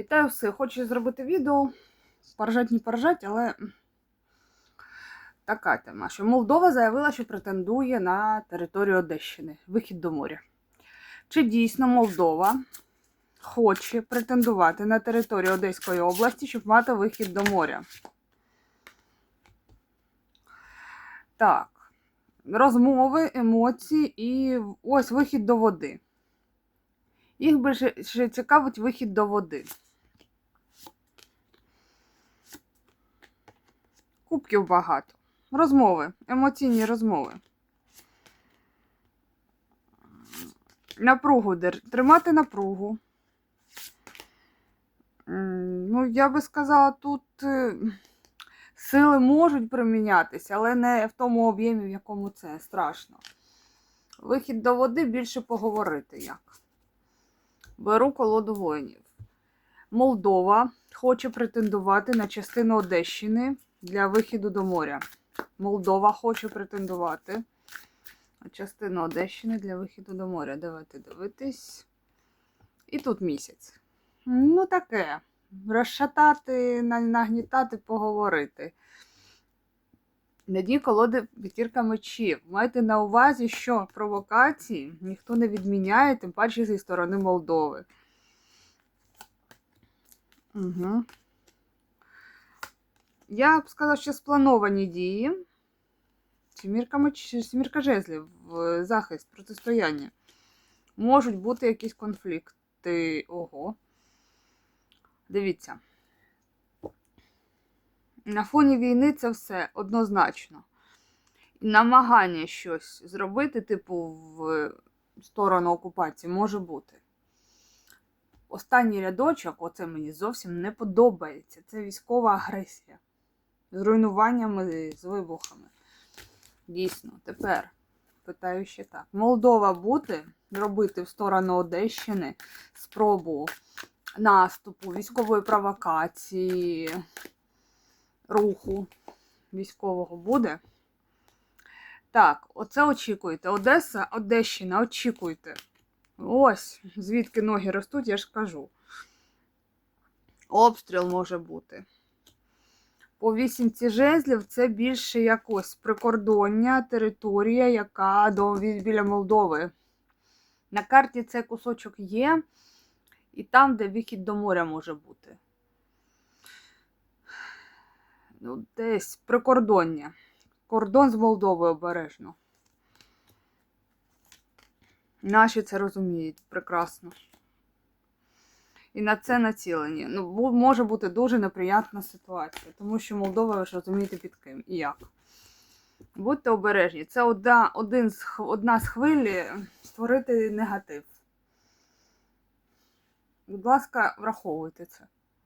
Вітаю всіх! Хочу зробити відео. Поржать, не поржать, але така тема, що Молдова заявила, що претендує на територію Одещини, вихід до моря. Чи дійсно Молдова хоче претендувати на територію Одеської області, щоб мати вихід до моря? Так, розмови, емоції і ось вихід до води. Їх більше цікавить вихід до води. Кубків багато. Розмови, емоційні розмови. Напругу тримати напругу. Ну, я би сказала, тут е, сили можуть примінятися, але не в тому об'ємі, в якому це страшно. Вихід до води більше поговорити як. Беру колоду воїнів. Молдова хоче претендувати на частину Одещини для вихіду до моря. Молдова хоче претендувати на частину Одещини для вихіду до моря. Давайте дивитись. І тут місяць. Ну, таке. Розшатати, нагнітати, поговорити. На дні колоди п'ятірка мечів. Майте на увазі, що провокації ніхто не відміняє, тим паче зі сторони Молдови. Угу. Я б сказала, що сплановані дії. Сімірка. Сімірка жезлів захист, протистояння. Можуть бути якісь конфлікти. Ого. Дивіться. На фоні війни це все однозначно. Намагання щось зробити, типу, в сторону окупації може бути. Останній рядочок, оце мені зовсім не подобається. Це військова агресія. З руйнуваннями, з вибухами. Дійсно, тепер питаю ще так. Молдова буде робити в сторону Одещини спробу наступу, військової провокації, руху військового буде. Так, оце очікуйте. Одеса, Одещина, очікуйте. Ось, звідки ноги ростуть, я ж кажу. Обстріл може бути. По вісімці жезлів це більше якось прикордоння, територія, яка до, біля Молдови. На карті цей кусочок є, і там, де вихід до моря може бути. Ну, десь прикордоння. Кордон з Молдовою обережно. Наші це розуміють прекрасно. І на це націлені. Ну, може бути дуже неприятна ситуація, тому що Молдова, ви ж розумієте, під ким і як. Будьте обережні. Це одна, один з, одна з хвилі створити негатив. Будь ласка, враховуйте це.